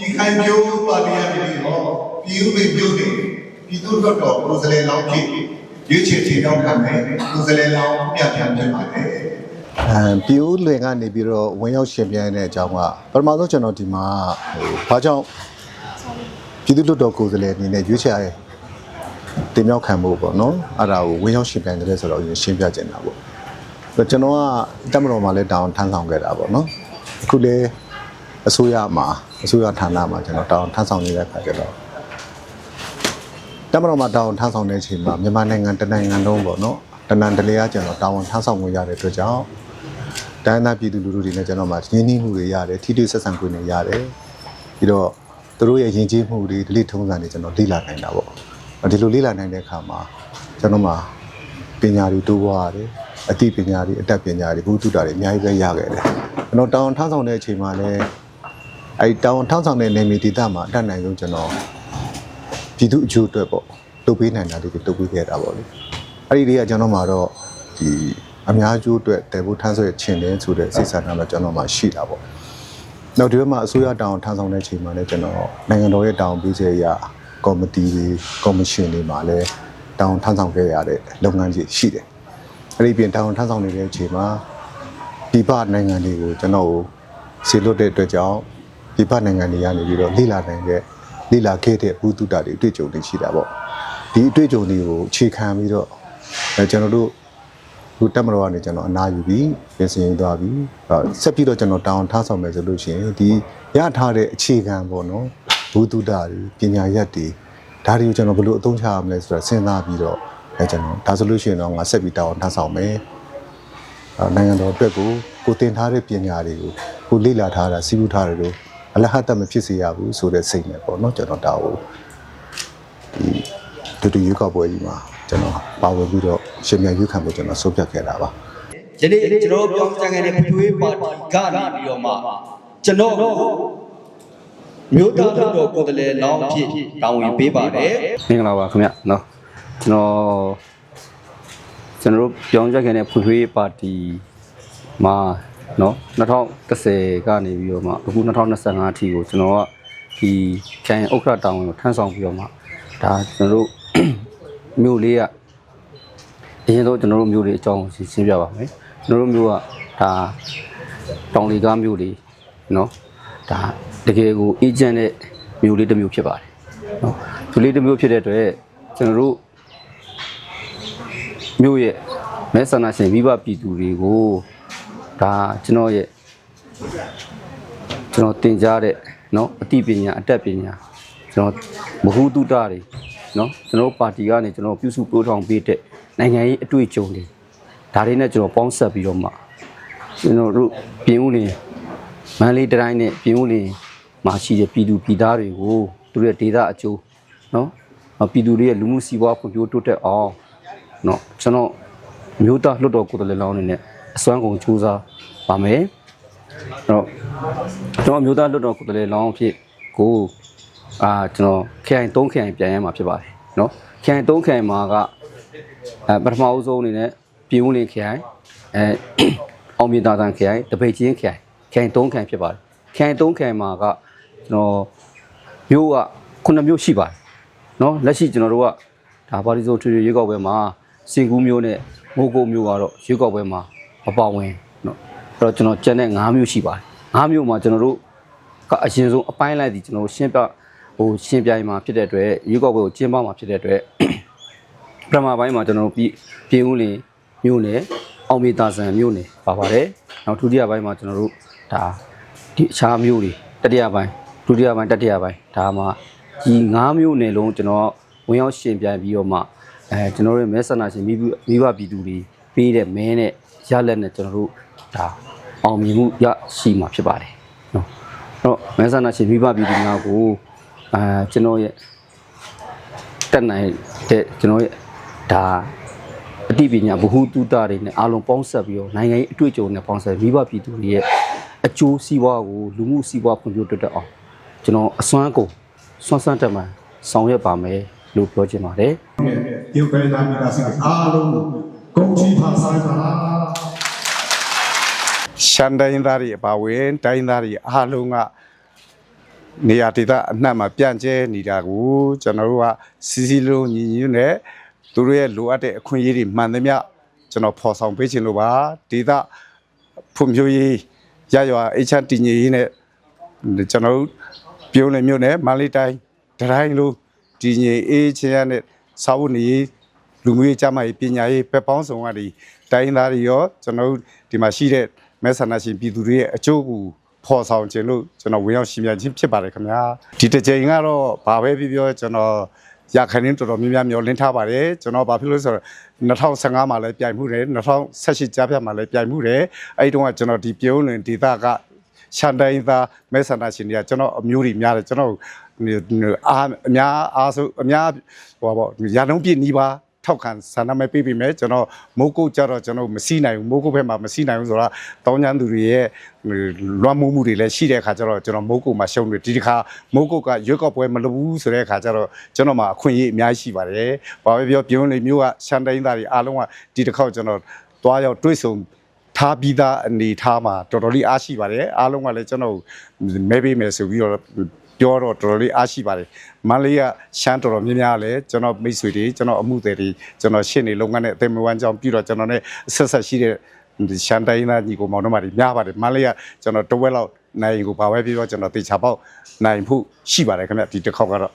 ဒီခိုင်ပြိုးပါတီရပြီးတော့ပြည်ဦးပြည်ပြုတ်တယ်ပြည်သူ့တော်တော်ကိုယ်စားလှယ်လောင်းဖြစ်ရွေးချယ်ချေတောင်းခံမယ်ကိုယ်စားလှယ်လောင်းပြတ်ပြန်ဖြစ်ပါတယ်အဲပြည်ဦးလွင်ကနေပြီးတော့ဝင်ရောက်ရှင်ပြိုင်တဲ့အကြောင်းကပထမဆုံးကျွန်တော်ဒီမှာဟိုဘာကြောင့်ပြည်သူ့လွတ်တော်ကိုယ်စားလှယ်အနေနဲ့ရွေးချယ်ရတင်မြောက်ခံဖို့ပေါ့နော်အဲ့ဒါကိုဝင်ရောက်ရှင်ပြိုင်တယ်ဆိုတော့ရှင်းပြချင်တာပေါ့အဲ့ကျွန်တော်ကတက်မတော်မှာလည်းတောင်းထမ်းဆောင်ခဲ့တာပေါ့နော်အခုလေအစိုးရမှာ အစိုးရဌာနမှာကျွန်တော်တောင်းထမ်းဆောင်နေတဲ့အခါကျတော့တက်မတော်မှာတောင်းထမ်းဆောင်တဲ့အချိန်မှာမြန်မာနိုင်ငံတစ်နိုင်ငံလုံးပေါ့နော်တနန်တလေကကျွန်တော်တောင်းထမ်းဆောင်ခွင့်ရတဲ့အတွက်ကြောင့်တိုင်းသားပြည်သူလူထုတွေနဲ့ကျွန်တော်မှရင်းနှီးမှုတွေရတယ်ထိတွေ့ဆက်ဆံခွင့်တွေရတယ်ပြီးတော့သူတို့ရဲ့ယဉ်ကျေးမှုတွေဒလိထုံးစံတွေကျွန်တော်လေ့လာနိုင်တာပေါ့ဒီလိုလေ့လာနိုင်တဲ့အခါမှာကျွန်တော်မှပညာတွေတိုးပွားရတယ်အသိပညာတွေအတတ်ပညာတွေဘုသူတာတွေအများကြီးပဲရခဲ့တယ်ကျွန်တော်တောင်းထောင်းဆောင်တဲ့အချိန်မှာလည်း အဲတောင်းထောင်းဆောင်တဲ့နေမီဒေတာမှာအတတ်နိုင်ဆုံးကျွန်တော်ပြည်သူအကျိုးအတွက်ပေါ့လုပ်ပေးနိုင်တာတွေလုပ်ပေးခဲ့တာပေါ့လေအဲ့ဒီတွေကကျွန်တော်မှာတော့ဒီအများကျိုးအတွက်တေဖို့ထမ်းဆွဲခြင်းတယ်ဆိုတဲ့စိတ်ဆန္ဒတော့ကျွန်တော်မှရှိတာပေါ့။နောက်ဒီဘက်မှာအစိုးရတောင်းထမ်းဆောင်တဲ့ချိန်မှာလည်းကျွန်တော်နိုင်ငံတော်ရဲ့တောင်းပေးချက်အရကော်မတီတွေကော်မရှင်တွေမှာလည်းတောင်းထမ်းဆောင်ခဲ့ရတဲ့လုပ်ငန်းကြီးရှိတယ်။အဲ့ဒီပြင်တောင်းထမ်းဆောင်နေတဲ့အချိန်မှာပြပနိုင်ငံတွေကိုကျွန်တော်ကိုဆေလွတ်တဲ့အတွက်ကြောင့် ပြပနိုင်ငံတွေကနေပြီးတော့လိလာနိုင်တဲ့လိလာခဲ့တဲ့ဘူးတုတာတွေအတွေ့အကြုံတွေရှိတာပေါ့။ဒီအတွေ့အကြုံတွေကိုအခြေခံပြီးတော့အဲကျွန်တော်တို့ခုတက်မတော်ကနေကျွန်တော်အနာယူပြီးပြင်ဆင်သွားပြီးအဲဆက်ပြီးတော့ကျွန်တော်တောင်းထားဆောင်မယ်ဆိုလို့ရှိရင်ဒီရထားတဲ့အခြေခံပေါ့နော်ဘုဒ္ဓတာတွေပညာရက်တွေဒါတွေကိုကျွန်တော်ဘယ်လိုအသုံးချရမလဲဆိုတော့စဉ်းစားပြီးတော့အဲကျွန်တော်ဒါဆိုလို့ရှိရင်တော့ငါဆက်ပြီးတောင်းထားဆောင်မယ်အဲနိုင်ငံတော်အတွက်ကိုကိုတင်ထားတဲ့ပညာတွေကိုကိုလေ့လာထားတာစီးပူးထားတယ်လို့ အလဟတ်တမဖြစ်စေရဘူးဆိုတဲ့စိတ်နဲ့ပေါ့နော်ကျွန်တော်ဒါကိုဒီတူတူရွေးကောက်ပွဲကြီးမှာကျွန်တော်ပါဝင်ပြီးတော့ရှင်မြန်ရွေးခံဖို့ကျွန်တော်ဆုံးဖြတ်ခဲ့တာပါယနေ့ကျွန်တော်ပြောင်းကြံခဲ့တဲ့ဖျွေးပါတီကနေပြီးတော့မှကျွန်တော်မြို့သားလွှတ်တော်ကိုယ်စားလှယ်လောင်းဖြစ်တောင်းဝင်ပေးပါတယ်မင်္ဂလာပါခင်ဗျနော်ကျွန်တော်ကျွန်တော်တို့ပြောင်းရက်ခဲ့တဲ့ဖွံ့ဖြိုးရေးပါတီမှာ နော်2010ကနေပြီးတော့မှအခု2025အထိကိုကျွန်တော်ကဒီခိုင်ဥက္ကဋ္ဌတောင်းဝင်ကိုထမ်းဆောင်ပြီးတော့မှဒါကျွန်တော်တို့မြို့လေးကအရင်တော့ကျွန်တော်တို့မြို့လေးအကြောင်းကိုရှင်းပြပါမယ်ကျွန်တော်တို့မြို့ကဒါတောင်လီကားမြို့လေးနော်ဒါတကယ်ကိုအေဂျင့်တဲ့မြို့လေးတစ်မြို့ဖြစ်ပါတယ်နော်မြို့လေးတစ်မြို့ဖြစ်တဲ့အတွက်ကျွန်တော်တို့မြို့ရဲ့မဲဆန္ဒရှင်မိဘပြည်သူတွေကို ဒါကျွန်တော်ရဲ့ကျွန်တော်တင်ကြားတဲ့နော်အသိပညာအတတ်ပညာကျွန်တော်မဟုတုတတွေနော်ကျွန်တော်တို့ပါတီကနေကျွန်တော်ပြုစုပရိုးထောင်ပေးတဲ့နိုင်ငံရေးအတွေ့အကြုံတွေဒါတွေနဲ့ကျွန်တော်ပေါင်းဆက်ပြီးတော့မှကျွန်တော်တို့ပြင်ဦးလင်မန္တလေးတိုင်းနဲ့ပြင်ဦးလင်မှာရှိတဲ့ပြည်သူပြည်သားတွေကိုသူတို့ရဲ့ဒေသအကျိုးနော်အော်ပြည်သူတွေရဲ့လူမှုစီးပွားဖွံ့ဖြိုးတိုးတက်အောင်နော်ကျွန်တော်မျိုးသားလွတ်တော်ကိုယ်တိုင်လောင်းနေနဲ့ အစွမ်းကုန်စူးစမ်းပါမယ်အဲ့တော့ကျွန်တော်မျိုးသားလွတ်တော်ကိုယ်တိုင်လောင်းဖြစ်ကိုအာကျွန်တော်ခရိုင်3ခရိုင်ပြန်ရမှာဖြစ်ပါတယ်နော်ခရိုင်3ခရိုင်မှာကအဲပထမအဦးဆုံးအနေနဲ့ပြည်ဦးလင်ခရိုင်အဲအောင်မြင်သာသံခရိုင်တပိတ်ချင်းခရိုင်ခရိုင်3ခရိုင်ဖြစ်ပါတယ်ခရိုင်3ခရိုင်မှာကကျွန်တော်မျိုးကခုနှစ်မျိုးရှိပါတယ်နော်လက်ရှိကျွန်တော်တို့ကဒါပါတီစုံထွေထွေရွေးကောက်ပွဲမှာစင်ကူးမျိုးနဲ့မိုးကုတ်မျိုးကတော့ရွေးကောက်ပွဲမှာ မပါဝင်နော်အဲ့တော့ကျွန်တော်ကျန်တဲ့၅မျိုးရှိပါတယ်၅မျိုးမှာကျွန်တော်တို့ကအရင်ဆုံးအပိုင်းလိုက်ဒီကျွန်တော်တို့ရှင်းပြဟိုရှင်းပြရင်မှာဖြစ်တဲ့အတွက်ရွေးကောက်ပွဲကိုကျင်းပမှာဖြစ်တဲ့အတွက်ပထမပိုင်းမှာကျွန်တော်တို့ပြည်ပြည်ဦးလင်မြို့နယ်အောင်မေတာဆန်မြို့နယ်ပါပါတယ်။နောက်ဒုတိယပိုင်းမှာကျွန်တော်တို့ဒါဒီအခြားမြို့တွေတတိယပိုင်းဒုတိယပိုင်းတတိယပိုင်းဒါမှဒီ၅မြို့နယ်လုံးကျွန်တော်ဝင်ရောက်ရှင်ပြိုင်ပြီးတော့မှအဲကျွန်တော်တို့ရဲ့မဲဆန္ဒရှင်မိဘမိဘပြည်သူတွေ ပေးတဲ့မဲနဲ့ရလက်နဲ့ကျွန်တော်တို့ဒါအောင်မြင်မှုရရှိမှာဖြစ်ပါတယ်။နော်အဲ့တော့မဲဆန္ဒရှင်မိဘပြည်သူများကိုအဲကျွန်တော်ရဲ့တက်နိုင်တဲ့ကျွန်တော်ရဲ့ဒါအသိပညာဗဟုသုတတွေနဲ့အားလုံးပေါင်းဆက်ပြီးတော့နိုင်ငံရေးအတွေ့အကြုံနဲ့ပေါင်းဆက်မိဘပြည်သူတွေရဲ့အကျိုးစီးပွားကိုလူမှုစီးပွားဖွံ့ဖြိုးတိုးတက်အောင်ကျွန်တော်အစွမ်းကုန်စွမ်းစွမ်းတက်မှန်ဆောင်ရွက်ပါမယ်လို့ပြောချင်ပါတယ်ဒီကလေးသားမိသားစုအားလုံး ကိုကုန်ချီဖန်ဆိုင်ပါရှမ်းတိုင်းသားတွေအပါအဝင်တိုင်းသားတွေအားလုံးကနေရာဒေသအနှံ့မှာပြန့်ကျဲနေတာကိုကျွန်တော်တို့ကစီစီလုံးညီညီနဲ့သူတို့ရဲ့လိုအပ်တဲ့အခွင့်အရေးတွေမှန်သမျှကျွန်တော်ဖော်ဆောင်ပေးခြင်းလို့ပါဒေသဖွံ့ဖြိုးရေးရရွာအချမ်းတည်ငြိမ်ရေးနဲ့ကျွန်တော်တို့ပြုံးနေမြို့နယ်မန္တလေးတိုင်းတိုင်းလုံးတည်ငြိမ်အေးချမ်းရတဲ့စာဝတ်နေရေး လူမျိုးရေးကျန်းမာရေးပညာရေးပက်ပေါင်းဆောင်ကဒီတိုင်းရင်းသားတွေရောကျွန်တော်တို့ဒီမှာရှိတဲ့မဲဆန္ဒရှင်ပြည်သူတွေရဲ့အကျိုးကိုဖော်ဆောင်ခြင်းလို့ကျွန်တော်ဝင်ရောက်ရှင်းပြခြင်းဖြစ်ပါတယ်ခင်ဗျာဒီတစ်ချိန်ကတော့ဘာပဲပြောပြောကျွန်တော်ရခိုင်ရင်းတော်တော်များများမျှော်လင့်ထားပါတယ်ကျွန်တော်ဘာဖြစ်လို့လဲဆိုတော့2015မှာလည်းပြိုင်မှုတယ်2018ကြားဖြတ်မှာလည်းပြိုင်မှုတယ်အဲ့ဒီတုန်းကကျွန်တော်ဒီပြုံးလွင်ဒေသကရှန်တိုင်းသားမဲဆန္ဒရှင်တွေကကျွန်တော်အမျိုးတွေများတယ်ကျွန်တော်အားအများအားဆိုအများဟိုပါပေါ့ရန်လုံးပြည့်နီးပါ ထောက်ခံဆန္ဒမဲပေးပေးမယ်ကျွန်တော်မိုးကုတ်ကြတော့ကျွန်တော်မစီနိုင်ဘူးမိုးကုတ်ဘက်မှာမစီနိုင်ဘူးဆိုတော့တောင်းချမ်းသူတွေရဲ့လွှမ်းမိုးမှုတွေလည်းရှိတဲ့အခါကျတော့ကျွန်တော်မိုးကုတ်မှာရှုံးတယ်ဒီတစ်ခါမိုးကုတ်ကရွက်ကောက်ပွဲမလုပ်ဘူးဆိုတဲ့အခါကျတော့ကျွန်တော်မှာအခွင့်အရေးအများကြီးရှိပါတယ်။ဘာပဲပြောပြုံးလေမျိုးကရှန်တိုင်းသားတွေအားလုံးကဒီတစ်ခေါက်ကျွန်တော်တွားရောက်တွေ့ဆုံ ထားပြီးသားအနေထားမှာတော်တော်လေးအားရှိပါတယ်အားလုံးကလည်းကျွန်တော်မဲပေးမယ်ဆိုပြီးတော့ပြောတော့တော်တော်လေးအားရှိပါတယ်မန္တလေးကရှမ်းတော်တော်များများလည်းကျွန်တော်မိတ်ဆွေတွေကျွန်တော်အမှုတွေတွေကျွန်တော်ရှင်းနေလုပ်ငန်းနဲ့အသိမဝမ်းကြောင်းပြီးတော့ကျွန်တော်နဲ့ဆက်ဆက်ရှိတဲ့ရှမ်းတိုင်းသားညီကိုမောင်တို့မာတွေများပါတယ်မန္တလေးကကျွန်တော်တဝက်လောက်နိုင်ကိုပါဝဲပြီးတော့ကျွန်တော်တေချာပေါက်နိုင်ဖို့ရှိပါတယ်ခင်ဗျဒီတစ်ခေါက်ကတော့